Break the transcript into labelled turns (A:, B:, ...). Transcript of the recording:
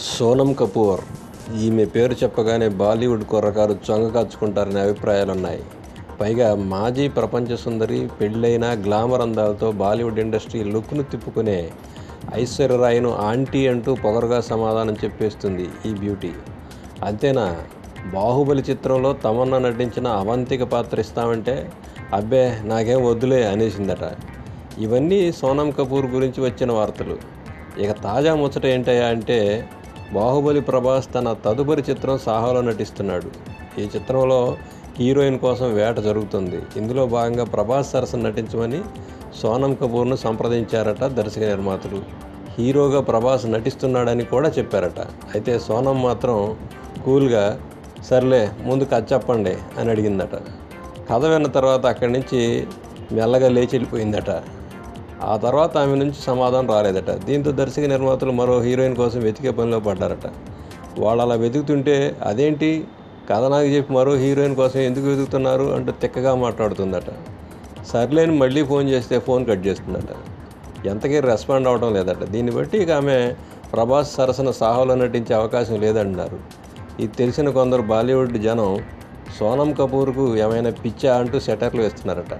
A: సోనం కపూర్. ఈమె పేరు చెప్పగానే బాలీవుడ్ కుర్రకారు చొంగ కాచుకుంటారనే అభిప్రాయాలు ఉన్నాయి పైగా మాజీ ప్రపంచ సుందరి పెళ్ళైన గ్లామర్ అందాలతో బాలీవుడ్ ఇండస్ట్రీ లుక్ను తిప్పుకునే ఐశ్వర్యరాయను ఆంటీ అంటూ పొగరుగా సమాధానం చెప్పేస్తుంది ఈ బ్యూటీ. అంతేనా? బాహుబలి చిత్రంలో తమన్నా నటించిన అవంతిక పాత్ర ఇస్తామంటే అబ్బే నాకేం వద్దులే అనేసిందట. ఇవన్నీ సోనం కపూర్ గురించి వచ్చిన వార్తలు. ఇక తాజా ముచ్చట ఏంటయ్యా అంటే బాహుబలి ప్రభాస్ తన తదుపరి చిత్రం సాహోలో నటిస్తున్నాడు. ఈ చిత్రంలో హీరోయిన్ కోసం వేట జరుగుతుంది. ఇందులో భాగంగా ప్రభాస్ సరసన నటించమని సోనం కపూర్ను సంప్రదించారట దర్శక నిర్మాతలు. హీరోగా ప్రభాస్ నటిస్తున్నాడని కూడా చెప్పారట. అయితే సోనం మాత్రం కూల్గా సర్లే ముందు కథ చెప్పండి అని అడిగిందట. కథ విన్న తర్వాత అక్కడి నుంచి మెల్లగా లేచి వెళ్ళిపోయిందట. ఆ తర్వాత ఆమె నుంచి సమాధానం రాలేదట. దీంతో దర్శక నిర్మాతలు మరో హీరోయిన్ కోసం వెతికే పనిలో పడ్డారట. వాళ్ళు అలా వెతుకుతుంటే అదేంటి? కథనాకి చెప్పి మరో హీరోయిన్ కోసం ఎందుకు వెతుకుతున్నారు అంటూ తిక్కగా మాట్లాడుతుందట. సర్లేని మళ్ళీ ఫోన్ చేస్తే ఫోన్ కట్ చేస్తుందట. ఎంతకీ రెస్పాండ్ అవడం లేదట. దీన్ని బట్టి ఇక ఆమె ప్రభాస్ సరసన సాహోలో నటించే అవకాశం లేదంటున్నారు. ఇది తెలిసిన కొందరు బాలీవుడ్ జనం సోనం కపూర్కు ఏమైనా పిచ్చా అంటూ సెటర్లు వేస్తున్నారట.